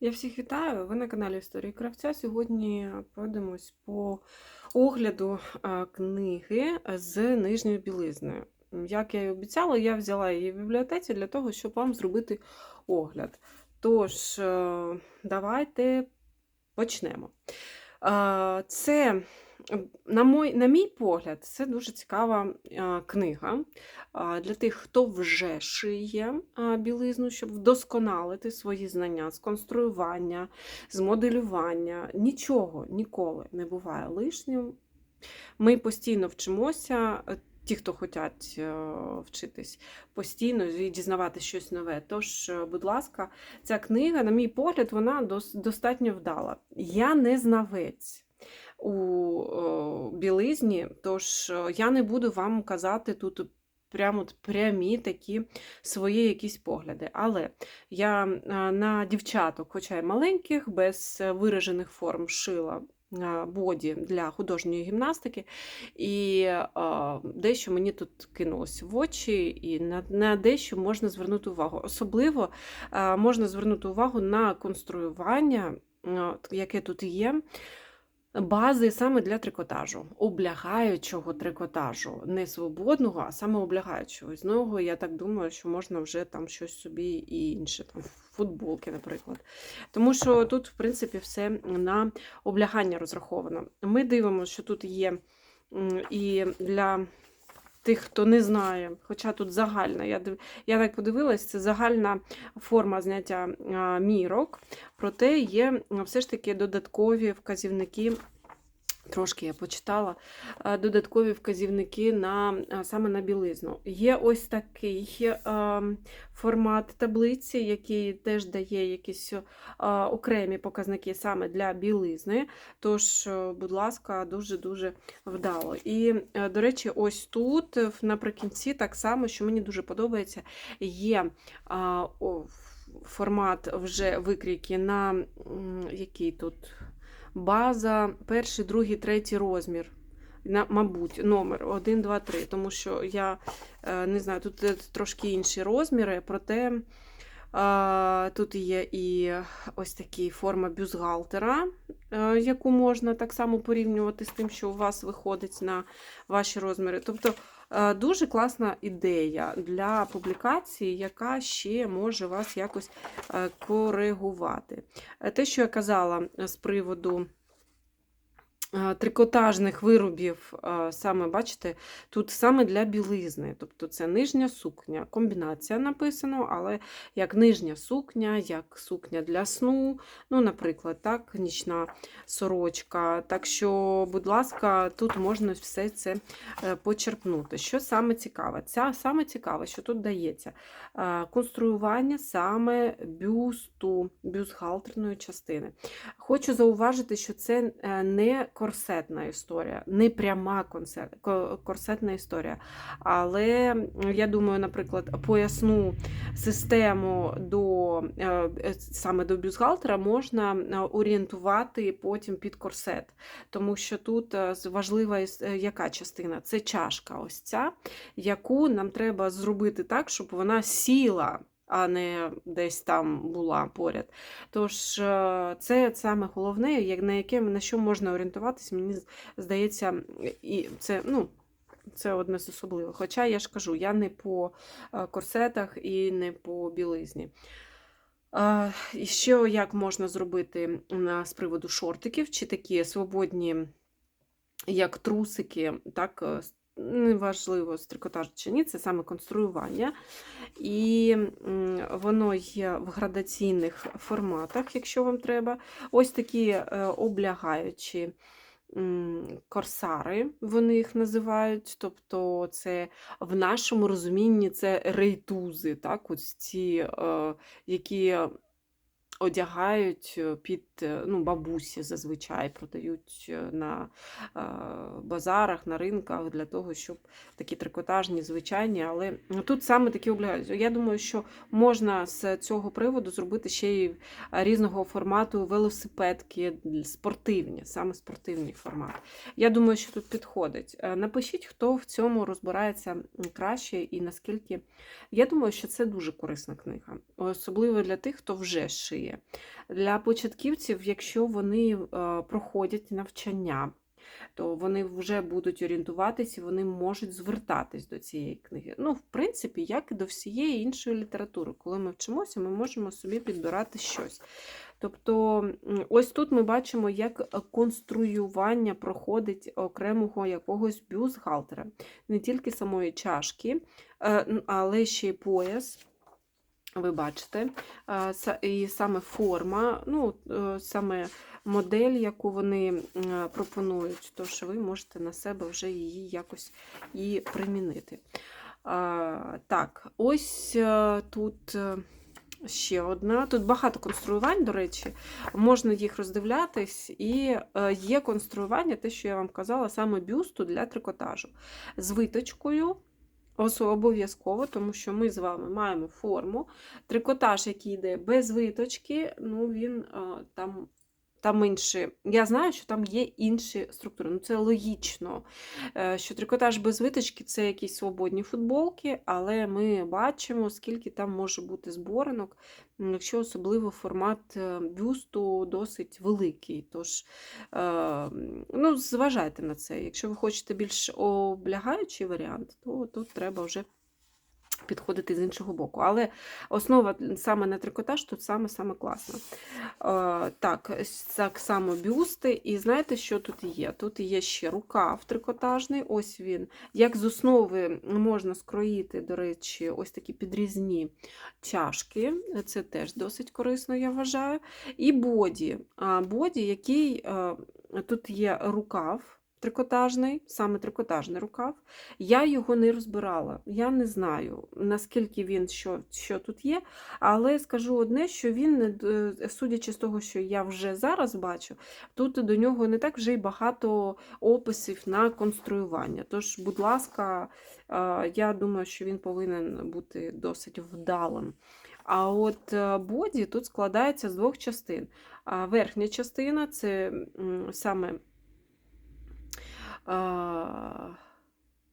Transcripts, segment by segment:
Я всіх вітаю. Ви на каналі Історії Кравця. Сьогодні пройдемось по огляду книги з нижньою білизною. Як я і обіцяла, я взяла її в бібліотеці для того, щоб вам зробити огляд. Тож, е, давайте почнемо. Це, на мой, на мій погляд, це дуже цікава е, книга для тих, хто вже шиє білизну, щоб вдосконалити свої знання з конструювання, з моделювання. Нічого ніколи не буває лишнім. Ми постійно вчимося. е, Ті, хто хочуть вчитись постійно і дізнавати щось нове. Тож, е, будь ласка, ця книга, на мій погляд, вона достатньо вдала. Я не знавець у о, білизні, тож е, я не буду вам казати тут прямо прямі такі свої якісь погляди. Але я е, на дівчаток, хоча й маленьких, без е, виражених форм шила е, боді для художньої гімнастики, і е, дещо мені тут кинулось в очі, і на, на дещо можна звернути увагу. Особливо е, можна звернути увагу на конструювання, е, от яке тут є. Бази саме для трикотажу, облягаючого трикотажу, не свободного, а саме облягаючого. З нього я так думаю, що можна вже там щось собі і інше, там футболки, наприклад. Тому що тут, в принципі, все на облягання розраховано. Ми дивимося, що тут є і для тих, хто не знає, хоча тут загальна, я, я так подивилась, це загальна форма зняття мірок, проте є все ж таки додаткові вказівники. Трошки я почитала додаткові вказівники на саме на білизну. Є ось такий формат таблиці, який теж дає якісь окремі показники саме для білизни. Тож, е, будь ласка, дуже-дуже вдало. І, е, до речі, ось тут е, наприкінці так само, що мені дуже подобається, є формат вже викрійки на який тут база, перший, другий, третій розмір. На, мабуть, номер 1, 2, 3, тому що я е, не знаю, тут е, трошки інші розміри, проте тут є і ось такі форма бюстгальтера, е, яку можна так само порівнювати з тим, що у вас виходить на ваші розміри. Тобто дуже класна ідея для публікації, яка ще може вас якось е, коригувати. Е, Те, що я казала з приводу е, трикотажних виробів, саме бачите, тут саме для білизни. Тобто це нижня сукня. Комбінація написано, але як нижня сукня, як сукня для сну, ну, наприклад, так, нічна сорочка. Так що, будь ласка, тут можна все це е, почерпнути. Що саме цікаве? Ця саме цікаве, що тут дається конструювання саме бюсту, бюстгальтерної частини. Хочу зауважити, що це е, не корсетна історія, не пряма корсетна історія. Але я думаю, наприклад, поясну систему до е, е, саме до бюстгальтера можна орієнтувати потім під корсет. Тому що тут е, важлива яка частина? Це чашка, ось ця, яку нам треба зробити так, щоб вона сіла. А не десь там була поряд. Тож е, це саме головне, на яке на що можна орієнтуватися, мені здається, і це ну. Це одне з особливих. Хоча я ж кажу, я не по е, корсетах і не по білизні. Е, І ще як можна зробити з приводу шортиків, чи такі свободні, як трусики, так, неважливо, з трикотажу чи ні, це саме конструювання. І воно є в градаційних форматах, якщо вам треба. Ось такі е, облягаючі корсари, вони їх називають. Тобто, це в нашому розумінні це рейтузи, так, ось ці, е, які одягають е, під е, ну, бабусі зазвичай продають е, на базарах, на ринках для того, щоб такі трикотажні, звичайні, але тут саме такі облягають. Я думаю, що можна з цього приводу зробити ще й різного формату велосипедки спортивні, саме спортивний формат. Я думаю, що тут підходить. Напишіть, хто в цьому розбирається краще і наскільки. Я думаю, що це дуже корисна книга, особливо для тих, хто вже шиє. Історія. Для початківців, якщо вони е, проходять навчання, то вони вже будуть орієнтуватися, вони можуть звертатись до цієї книги. Ну, в принципі, як і до всієї іншої літератури. Коли ми вчимося, ми можемо собі підбирати щось. Тобто, ось тут ми бачимо, як конструювання проходить окремого якогось бюстгальтера. Не тільки самої чашки, е, але ще й пояс. Ви бачите, і саме форма, ну, е, саме модель, яку вони пропонують, тож ви можете на себе вже її якось і примінити. Так, ось е, тут е, ще одна. Тут багато конструювань, до речі, можна їх роздивлятись, і є конструювання, те, що я вам казала, саме бюсту для трикотажу. З виточкою. Обов'язково, тому що ми з вами маємо форму. Трикотаж, який йде без виточки, ну він там. Там інші. Я знаю, що там є інші структури. Ну, це логічно, е, що трикотаж без виточки це якісь свободні футболки, але ми бачимо, скільки там може бути зборинок, якщо особливо формат е, бюсту досить великий. Тож, е, ну, зважайте на це. Якщо ви хочете більш облягаючий варіант, то тут треба вже підходити з іншого боку. Але основа саме на трикотаж тут саме-саме класна. Е, так, так само бюсти. І знаєте, що тут є? Тут є ще рукав трикотажний, ось він. Як з основи можна скроїти, до речі, ось такі підрізні чашки. Це теж досить корисно, я вважаю. І боді. Боді, який е, тут є рукав. Трикотажний, саме трикотажний рукав. Я його не розбирала. Я не знаю, наскільки він що, що тут є, але скажу одне, що він, е, судячи з того, що я вже зараз бачу, тут до нього не так вже й багато описів на конструювання. Тож, будь ласка, е, я думаю, що він повинен бути досить вдалим. А от е, боді тут складається з двох частин. Верхня частина це саме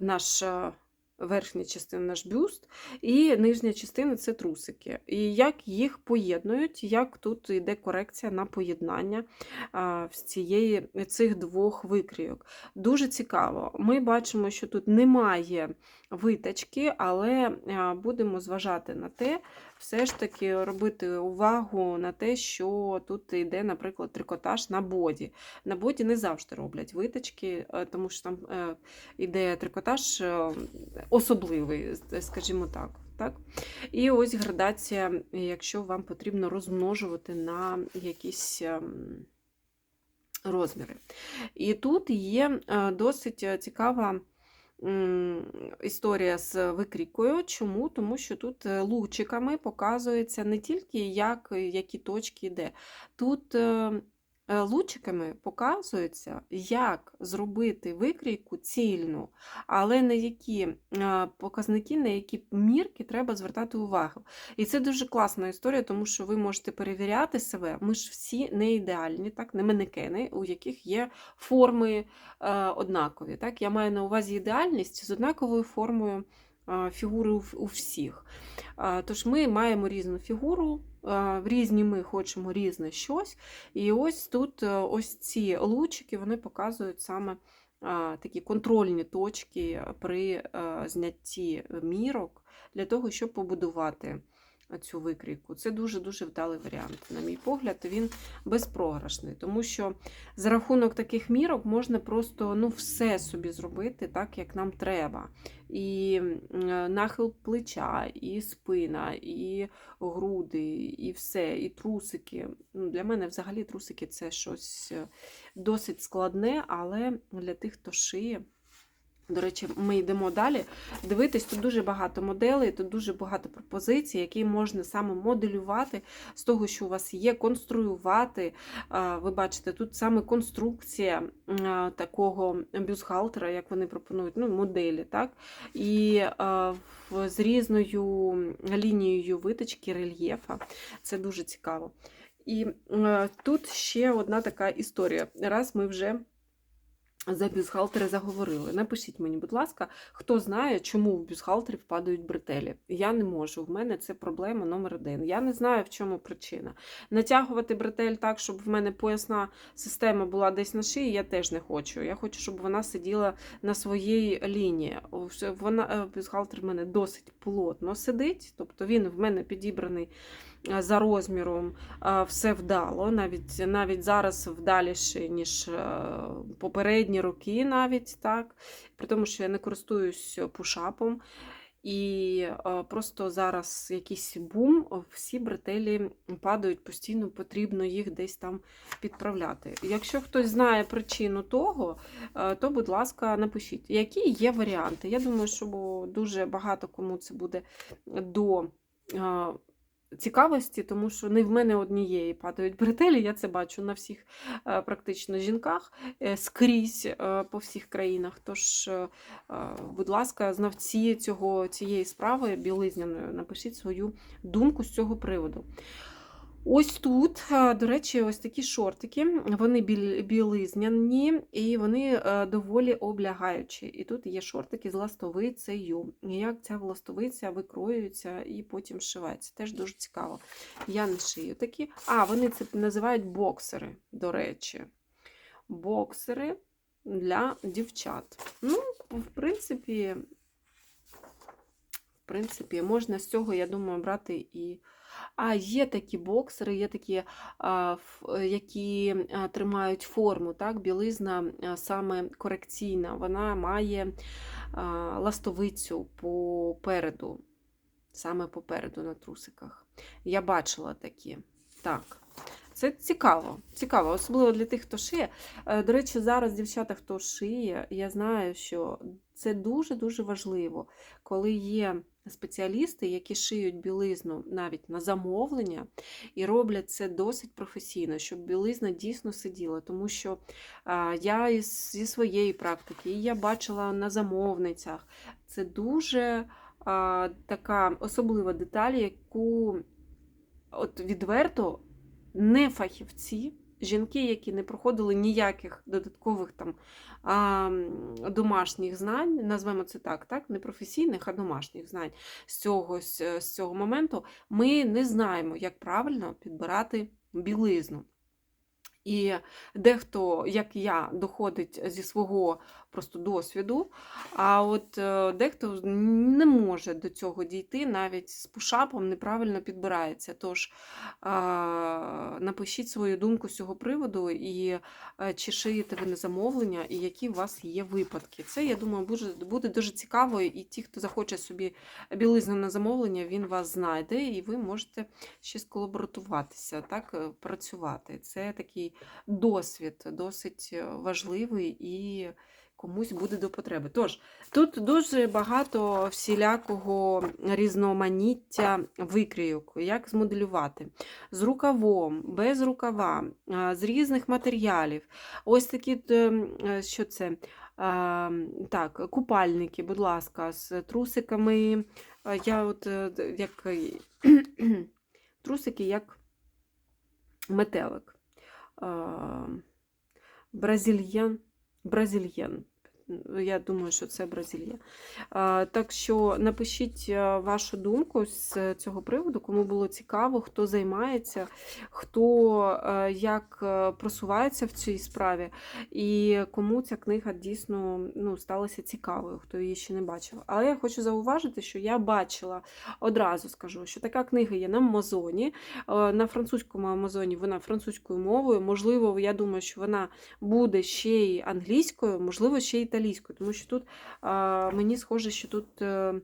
наша верхня частина наш бюст, і нижня частина це трусики. І як їх поєднують, як тут йде корекція на поєднання з цієї, цих двох викрійок. Дуже цікаво. Ми бачимо, що тут немає витачки, але будемо зважати на те, все ж таки робити увагу на те, що тут йде, наприклад, трикотаж на боді. На боді не завжди роблять витачки, е, тому що там е, йде трикотаж е, особливий, скажімо так. Так? І ось градація, якщо вам потрібно розмножувати на якісь розміри. І тут є досить цікава історія з викрійкою. Чому? Тому що тут е, лучиками показується не тільки як, які точки йде. Тут е, е, лучиками показується, як зробити викрійку цільну, але на які е, показники, на які мірки треба звертати увагу. І це дуже класна історія, тому що ви можете перевіряти себе. Ми ж всі не ідеальні, так, не манекени, у яких є форми е, однакові. Так? Я маю на увазі ідеальність з однаковою формою е, фігури у, всіх. Е, Тож ми маємо різну фігуру, е, в різні ми хочемо різне щось. І ось тут е, ось ці лучики вони показують саме такі контрольні точки при е, знятті мірок для того, щоб побудувати цю викрійку. Це дуже-дуже вдалий варіант. На мій погляд, він безпрограшний, тому що за рахунок таких мірок можна просто ну, все собі зробити так, як нам треба. І нахил плеча, і спина, і груди, і все, і трусики. Ну, Для мене взагалі трусики це щось е, досить складне, але для тих, хто шиє. До речі, ми йдемо далі. Дивитись, тут дуже багато моделей, тут дуже багато пропозицій, які можна саме моделювати з того, що у вас є, конструювати. Ви бачите, тут саме конструкція такого бюстгальтера, як вони пропонують, ну, моделі, так? І з різною лінією виточки рельєфа. Це дуже цікаво. І тут ще одна така історія. Раз ми вже за бюстгальтери заговорили. Напишіть мені, будь ласка, хто знає, чому в бюстгальтерів падають бретелі. Я не можу. В мене це проблема номер один. Я не знаю, в чому причина. Натягувати бретель так, щоб в мене поясна система була десь на шиї, я теж не хочу. Я хочу, щоб вона сиділа на своїй лінії. Вона е, бюстгальтер в мене досить плотно сидить, тобто він в мене підібраний. Е, За розміром е, все вдало, навіть навіть зараз вдаліше, ніж е, попередні роки, навіть так. При тому, що я не користуюсь пушапом. І просто зараз якийсь бум, всі бретелі падають постійно, потрібно їх десь там підправляти. Якщо хтось знає причину того, то, будь ласка, напишіть, які є варіанти. Я думаю, що дуже багато кому це буде до цікавості, тому що не в мене однієї падають бретелі, я це бачу на всіх е, практично жінках е, скрізь е, по всіх країнах. Тож, будь ласка, знавці цього, цієї справи білизняної, напишіть свою думку з цього приводу. Ось тут, е, до речі, ось такі шортики, вони білизняні і вони е, доволі облягаючі. І тут є шортики з ластовицею. Як ця ластовиця викроюється і потім шивається. Теж дуже цікаво. Я не шию такі. А, вони це називають боксери, до речі. Боксери для дівчат. Ну, в принципі, в принципі, можна з цього, я думаю, брати і. А, є такі боксери, є такі, які тримають форму, так? білизна саме корекційна, вона має ластовицю попереду, саме попереду на трусиках. Я бачила такі. Так. Це цікаво, цікаво, особливо для тих, хто шиє. Е, До речі, зараз дівчата, хто шиє, я знаю, що це дуже-дуже важливо, коли є спеціалісти, які шиють білизну навіть на замовлення, і роблять це досить професійно, щоб білизна дійсно сиділа. Тому що я зі своєї практики, і я бачила на замовницях, це дуже така особлива деталь, яку от відверто не фахівці. Жінки, які не проходили ніяких додаткових там домашніх знань, назвемо це так, так, не професійних, а домашніх знань з цього, з цього моменту, ми не знаємо, як правильно підбирати білизну. І дехто, як я, доходить зі свого просто досвіду, а от е, дехто не може до цього дійти, навіть з пушапом неправильно підбирається. Тож напишіть свою думку з цього приводу, і е, чи шиєте ви на замовлення, і які у вас є випадки. Це, я думаю, буде, дуже цікаво, і ті, хто захоче собі білизну на замовлення, він вас знайде, і ви можете ще сколаборуватися, так, е, працювати. Це такий досвід, досить е, важливий і комусь буде до потреби. Тож, тут дуже багато всілякого різноманіття викрійок, як змоделювати. З рукавом, без рукава, з різних матеріалів. Ось такі, е, що це? Так, купальники, будь ласка, з трусиками. Я от е, як трусики, як метелик. Бразильян. Бразильян. Я думаю, що це Бразилія. Так що напишіть е, вашу думку з цього приводу, кому було цікаво, хто займається, хто е, як е, просувається в цій справі, і кому ця книга дійсно ну, сталася цікавою, хто її ще не бачив. Але я хочу зауважити, що я бачила одразу скажу, що така книга є на Амазоні. На французькому Амазоні вона французькою мовою. Можливо, я думаю, що вона буде ще й англійською, можливо, ще й італійською, тому що тут а, мені схоже, що тут а,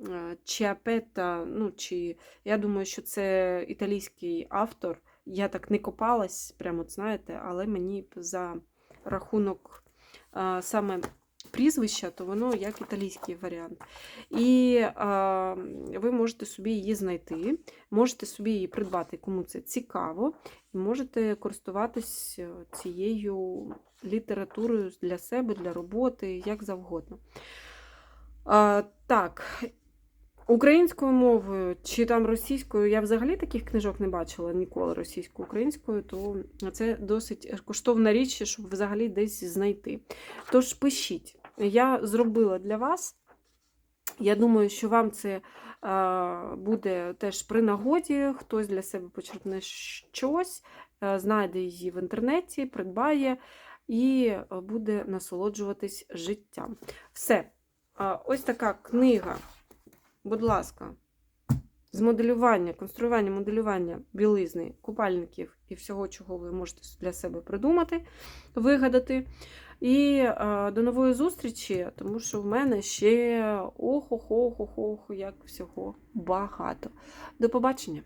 е, Чіапета, ну чи я думаю, що це італійський автор. Я так не копалась, прямо знаєте, але мені за рахунок а, саме прізвища, то воно як італійський варіант. І а, ви можете собі її знайти, можете собі її придбати, кому це цікаво, і можете користуватись е, цією літературою для себе, для роботи, як завгодно. А, так, Українською мовою чи там російською, я взагалі таких книжок не бачила ніколи російською українською, то це досить коштовна річ, щоб взагалі десь знайти. Тож пишіть, я зробила для вас. Я думаю, що вам це буде теж при нагоді, хтось для себе почерпне щось, е, знайде її в інтернеті, придбає і е, буде насолоджуватись життям. Все. Ось така книга, будь ласка, з моделювання, конструювання моделювання білизни, купальників і всього, чого ви можете для себе придумати, вигадати. І е, до нової зустрічі, тому що в мене ще ох-ох-ох-ох, як всього багато. До побачення!